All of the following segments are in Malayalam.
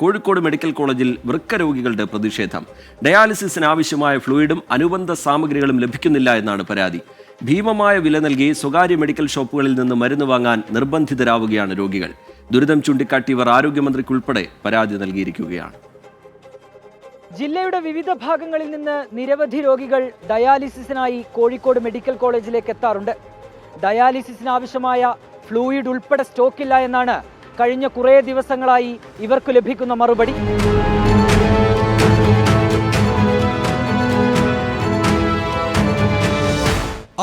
കോഴിക്കോട് മെഡിക്കൽ കോളേജിൽ വൃക്ക രോഗികളുടെ പ്രതിഷേധം. ഡയാലിസിസിന് ആവശ്യമായ ഫ്ലൂയിഡും അനുബന്ധ സാമഗ്രികളും ലഭിക്കുന്നില്ല എന്നാണ് പരാതി. ഭീമമായ വില നൽകി സ്വകാര്യ മെഡിക്കൽ ഷോപ്പുകളിൽ നിന്ന് മരുന്ന് വാങ്ങാൻ നിർബന്ധിതരാവുകയാണ് രോഗികൾ. ദുരിതം ചൂണ്ടിക്കാട്ടി ഇവർ ആരോഗ്യമന്ത്രിക്കുൾപ്പെടെ പരാതി നൽകിയിരിക്കുകയാണ്. ജില്ലയുടെ വിവിധ ഭാഗങ്ങളിൽ നിന്ന് നിരവധി രോഗികൾ ഡയാലിസിസിനായി കോഴിക്കോട് മെഡിക്കൽ കോളേജിലേക്ക് എത്താറുണ്ട്. ഡയാലിസിസിന് ആവശ്യമായ ഫ്ലൂയിഡ് ഉൾപ്പെടെ സ്റ്റോക്കില്ല എന്നാണ് കഴിഞ്ഞ കുറേ ദിവസങ്ങളായി ഇവർക്ക് ലഭിക്കുന്ന മറുപടി.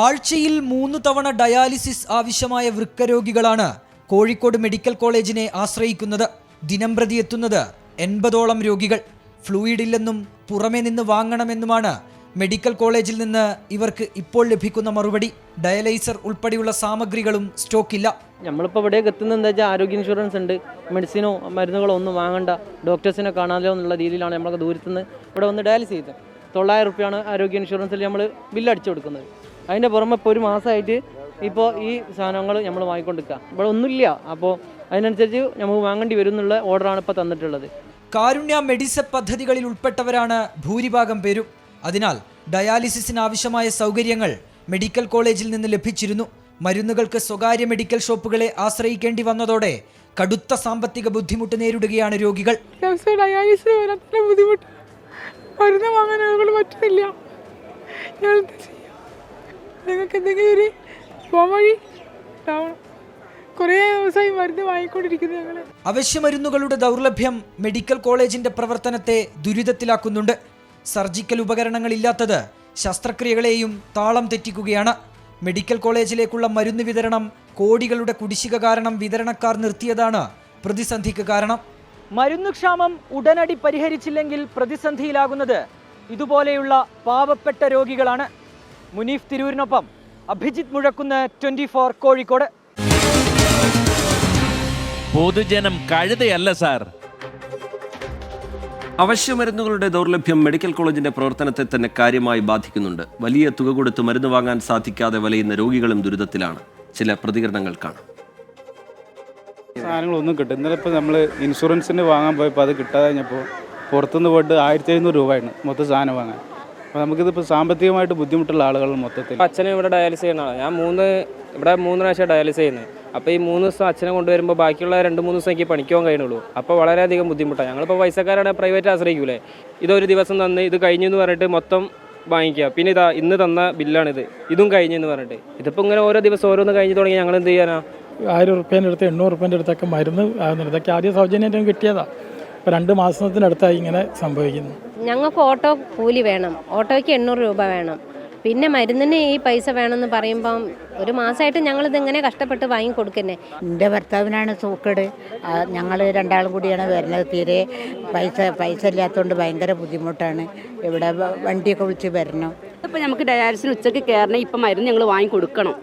ആഴ്ചയിൽ മൂന്ന് തവണ ഡയാലിസിസ് ആവശ്യമായ വൃക്കരോഗികളാണ് കോഴിക്കോട് മെഡിക്കൽ കോളേജിനെ ആശ്രയിക്കുന്നത്. ദിനംപ്രതി എത്തുന്നത് എൺപതോളം രോഗികൾ. ഫ്ലൂയിഡില്ലെന്നും പുറമെ നിന്ന് വാങ്ങണമെന്നുമാണ് മെഡിക്കൽ കോളേജിൽ നിന്ന് ഇവർക്ക് ഇപ്പോൾ ലഭിക്കുന്ന മറുപടി ഡയലൈസർ ഉൾപ്പെടെയുള്ള സാമഗ്രികളും സ്റ്റോക്കില്ല. നമ്മളിപ്പോൾ ഇവിടേക്ക് എത്തുന്നത് എന്താ വെച്ചാൽ ആരോഗ്യ ഇൻഷുറൻസ് ഉണ്ട്. മെഡിസിനോ മരുന്നുകളോ ഒന്നും വാങ്ങണ്ട. ഡോക്ടേഴ്സിനെ കാണാമല്ലോ എന്നുള്ള രീതിയിലാണ് നമ്മളൊക്കെ ദൂരത്തുനിന്ന് ഇവിടെ വന്ന് ഡയാലിസ് ചെയ്തത്. തൊള്ളായിരം റുപ്യാണ് ആരോഗ്യ ഇൻഷുറൻസിൽ നമ്മൾ ബില്ല് അടിച്ചു കൊടുക്കുന്നത്. അതിന്റെ പുറമെ ഇപ്പോൾ ഒരു മാസമായിട്ട് ഇപ്പോൾ ഈ സാധനങ്ങൾ നമ്മൾ വാങ്ങിക്കൊണ്ടിരിക്കുക ഇവിടെ ഒന്നുമില്ല. അപ്പോൾ അതിനനുസരിച്ച് നമുക്ക് വാങ്ങേണ്ടി വരും എന്നുള്ള ഓർഡറാണ് ഇപ്പോൾ തന്നിട്ടുള്ളത്. കാരുണ്യ മെഡിസ പദ്ധതികളിൽ ഉൾപ്പെട്ടവരാണ് ഭൂരിഭാഗം പേരും. അതിനാൽ ഡയാലിസിസിന് ആവശ്യമായ സൗകര്യങ്ങൾ മെഡിക്കൽ കോളേജിൽ നിന്ന് ലഭിച്ചിരുന്നു. മരുന്നുകൾക്ക് സ്വകാര്യ മെഡിക്കൽ ഷോപ്പുകളെ ആശ്രയിക്കേണ്ടി വന്നതോടെ കടുത്ത സാമ്പത്തിക ബുദ്ധിമുട്ട് നേരിടുകയാണ് രോഗികൾ. അവശ്യ മരുന്നുകളുടെ ബുദ്ധിമുട്ട്. മരുന്ന് വാങ്ങാൻ ഞങ്ങൾ പറ്റുന്നില്ല. ചെയ്യുക നിങ്ങൾക്ക് എന്തെങ്കിലും ഒരു പോകാൻ വഴി ഉണ്ടാവണം കുറേ ദിവസമായി മരുന്ന് വാങ്ങിക്കൊണ്ടിരിക്കുന്നത് ഞങ്ങൾ അവശ്യമരുന്നുകളുടെ ദൗർലഭ്യം മെഡിക്കൽ കോളേജിന്റെ പ്രവർത്തനത്തെ ദുരിതത്തിലാക്കുന്നുണ്ട്. സർജിക്കൽ ഉപകരണങ്ങളില്ലാത്തത് ശസ്ത്രക്രിയകളെയും താളം തെറ്റിക്കുകയാണ്. മെഡിക്കൽ കോളേജിലേക്കുള്ള മരുന്ന് വിതരണം കോടികളുടെ കുടിശ്ശിക കാരണം വിതരണക്കാർ നിർത്തിയതാണ് പ്രതിസന്ധിക്ക് കാരണം. മരുന്നുക്ഷാമം ഉടനടി പരിഹരിച്ചില്ലെങ്കിൽ പ്രതിസന്ധിയിലാകുന്നത് ഇതുപോലെയുള്ള പാവപ്പെട്ട രോഗികളാണ്. മുനീഫ് തിരൂരിനൊപ്പം അഭിജിത്ത് മുഴക്കുന്ന് ട്വന്റി ഫോർ കോഴിക്കോട്. പൊതുജനം കഴുതയല്ല സാർ. അവശ്യമരുന്നുകളുടെ ദൗർലഭ്യം മെഡിക്കൽ കോളേജിന്റെ പ്രവർത്തനത്തെ തന്നെ കാര്യമായി ബാധിക്കുന്നുണ്ട്. വലിയ തുക കൊടുത്ത് മരുന്ന് വാങ്ങാൻ സാധിക്കാതെ വലയുന്ന രോഗികളും ദുരിതത്തിലാണ്. ചില പ്രതികരണങ്ങൾ കാണാം. സാധനങ്ങളൊന്നും കിട്ടും. ഇന്നലെ ഇപ്പോൾ നമ്മൾ ഇൻഷുറൻസിന് വാങ്ങാൻ പോയപ്പോൾ അത് കിട്ടാതെ കഴിഞ്ഞപ്പോൾ പുറത്തുനിന്ന് പോയിട്ട് ആയിരത്തി എഴുന്നൂറ് രൂപയാണ് മൊത്തം സാധനം വാങ്ങാൻ. അപ്പോൾ നമുക്കിതിപ്പോൾ സാമ്പത്തികമായിട്ട് ബുദ്ധിമുട്ടുള്ള ആളുകൾ മൊത്തത്തിൽ. അച്ഛനെ ഇവിടെ ഡയാലിസ് ചെയ്യുന്ന ആളാണ് ഞാൻ മൂന്ന് ഇവിടെ മൂന്ന് പ്രാവശ്യം ഡയാലിസ് ചെയ്യുന്നത് അപ്പോൾ ഈ മൂന്ന് ദിവസം അച്ഛനെ കൊണ്ടുവരുമ്പോൾ ബാക്കിയുള്ള രണ്ട് മൂന്ന് ദിവസം എനിക്ക് പണിക്കുവാൻ പോകാൻ കഴിയുള്ളൂ അപ്പോൾ വളരെയധികം ബുദ്ധിമുട്ടാണ്. ഞങ്ങളിപ്പോൾ പൈസക്കാരാണ് പ്രൈവറ്റ് ആശ്രയിക്കൂലേ? ഇതൊരു ദിവസം തന്ന് ഇത് കഴിഞ്ഞു എന്ന് പറഞ്ഞിട്ട് മൊത്തം വാങ്ങിക്കുക പിന്നെ ഇതാ ഇന്ന് തന്ന ബില്ലാണിത്. ഇതും കഴിഞ്ഞെന്ന് പറഞ്ഞിട്ട്. ഇതിപ്പോൾ ഇങ്ങനെ ഓരോ ദിവസം ഓരോന്ന് കഴിഞ്ഞ് തുടങ്ങി ഞങ്ങൾ എന്ത് ചെയ്യാനാ? ആയിരം റുപ്യേന്റെ അടുത്ത് എണ്ണൂറ് റുപ്യേന്റെ അടുത്തൊക്കെ മരുന്ന് ആകുന്നുണ്ട് ഇതൊക്കെ ആദ്യം സൗജന്യമായിട്ടും കിട്ടിയതാണ് ഇപ്പോൾ രണ്ട് മാസത്തിനടുത്തായി ഇങ്ങനെ സംഭവിക്കുന്നു. ഞങ്ങൾക്ക് ഓട്ടോ കൂലി വേണം. ഓട്ടോയ്ക്ക് എണ്ണൂറ് രൂപ വേണം. പിന്നെ മരുന്നിന് ഈ പൈസ വേണമെന്ന് പറയുമ്പം ഒരു മാസമായിട്ട് ഞങ്ങൾ എങ്ങനെ കഷ്ടപ്പെട്ട് വാങ്ങി കൊടുക്കുന്നേ എന്റെ ഭർത്താവിനാണ് സൂക്കേട്. ഞങ്ങൾ രണ്ടാളും കൂടിയാണ് വരുന്നത്. തീരെ പൈസ പൈസ ഇല്ലാത്തതുകൊണ്ട് ഭയങ്കര ബുദ്ധിമുട്ടാണ്. ഇവിടെ വണ്ടിയൊക്കെ വിളിച്ച് വരണം. ഇപ്പം നമുക്ക് ഡയാലിസിന് ഉച്ചയ്ക്ക് കയറണം ഇപ്പം മരുന്ന് ഞങ്ങൾ വാങ്ങി കൊടുക്കണം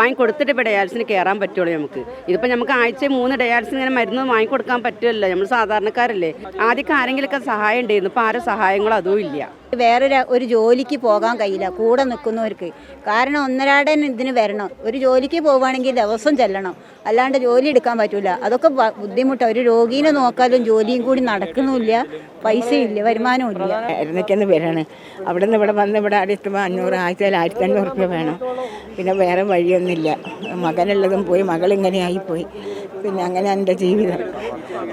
വാങ്ങി കൊടുത്തിട്ട് ഇപ്പോൾ ഡയാലിസിന് കയറാൻ പറ്റുള്ളൂ നമുക്ക്. ഇതിപ്പോൾ നമുക്ക് ആഴ്ച മൂന്ന് ഡയാലിസിന് ഇങ്ങനെ മരുന്ന് വാങ്ങി കൊടുക്കാൻ പറ്റുമല്ലോ. നമ്മൾ സാധാരണക്കാരല്ലേ. ആദ്യമൊക്കെ ആരെങ്കിലുമൊക്കെ സഹായം ഉണ്ടായിരുന്നു. ഇപ്പോൾ ആരും സഹായങ്ങളോ അതും ഇല്ല. വേറെ ഒരു ജോലിക്ക് പോകാൻ കഴിയില്ല കൂടെ നിൽക്കുന്നവർക്ക്. കാരണം ഒന്നരാടൻ ഇതിന് വരണം. ഒരു ജോലിക്ക് പോവുകയാണെങ്കിൽ ദിവസം ചെല്ലണം. അല്ലാണ്ട് ജോലി എടുക്കാൻ പറ്റില്ല അതൊക്കെ ബുദ്ധിമുട്ടാണ് ഒരു രോഗീനെ നോക്കാലും ജോലിയും കൂടി നടക്കണമില്ല പൈസയില്ല വരുമാനവും ഇല്ല ആയിരുന്നേക്കെന്ന് പേരാണ് അവിടെ നിന്ന് ഇവിടെ വന്ന് ഇവിടെ അടുത്തുമ്പോൾ അഞ്ഞൂറ് ആഴ്ചയിൽ ആയിരത്തി അഞ്ഞൂറ് റുപ്യ വേണം. പിന്നെ വേറെ വഴിയൊന്നുമില്ല. മകനുള്ളതും പോയി മകളിങ്ങനെ ആയിപ്പോയി പിന്നെ അങ്ങനെ എന്റെ ജീവിതം.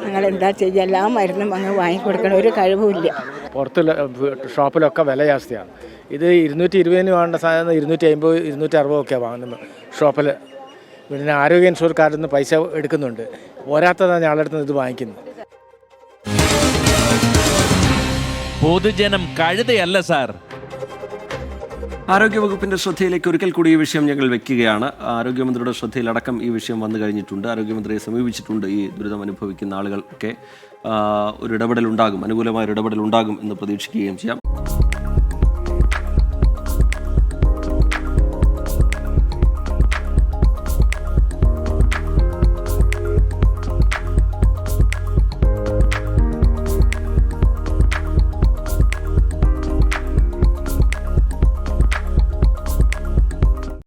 ഞങ്ങൾ എന്താ ചെയ്യുക എല്ലാ മരുന്നും അങ്ങ് വാങ്ങിക്കൊടുക്കണം. ഒരു കഴിവുമില്ല. പുറത്ത് ഷോപ്പിലൊക്കെ വില ജാസ്തിയാണ്. ഇത് ഇരുന്നൂറ്റി ഇരുപതിന് വേണ്ട സാധനം ഇരുന്നൂറ്റി അമ്പത് ഇരുന്നൂറ്റി അറുപതൊക്കെയാണ് വാങ്ങുന്നത് ഷോപ്പിൽ. പിന്നെ ആരോഗ്യ ഇൻഷുറൻസ് കാർഡിൽ നിന്ന് പൈസ എടുക്കുന്നുണ്ട്. പോരാത്തതാണ് ഞങ്ങളുടെ നിന്ന് ഇത് വാങ്ങിക്കുന്നത്. പൊതുജനം കഴുതയല്ല സാർ. ആരോഗ്യവകുപ്പിന്റെ ശ്രദ്ധയിലേക്ക് ഒരിക്കൽ കൂടി ഈ വിഷയം ഞങ്ങൾ വെക്കുകയാണ്. ആരോഗ്യമന്ത്രിയുടെ ശ്രദ്ധയിലടക്കം ഈ വിഷയം വന്നു കഴിഞ്ഞിട്ടുണ്ട്. ആരോഗ്യമന്ത്രിയെ സമീപിച്ചിട്ടുണ്ട് ഈ ദുരിതം അനുഭവിക്കുന്ന ആളുകൾക്ക് ആ, ഒരു ഇടപെടൽ ഉണ്ടാകും അനുകൂലമായ ഒരു ഇടപെടൽ ഉണ്ടാകും എന്ന് പ്രതീക്ഷിക്കുകയും ചെയ്യാം.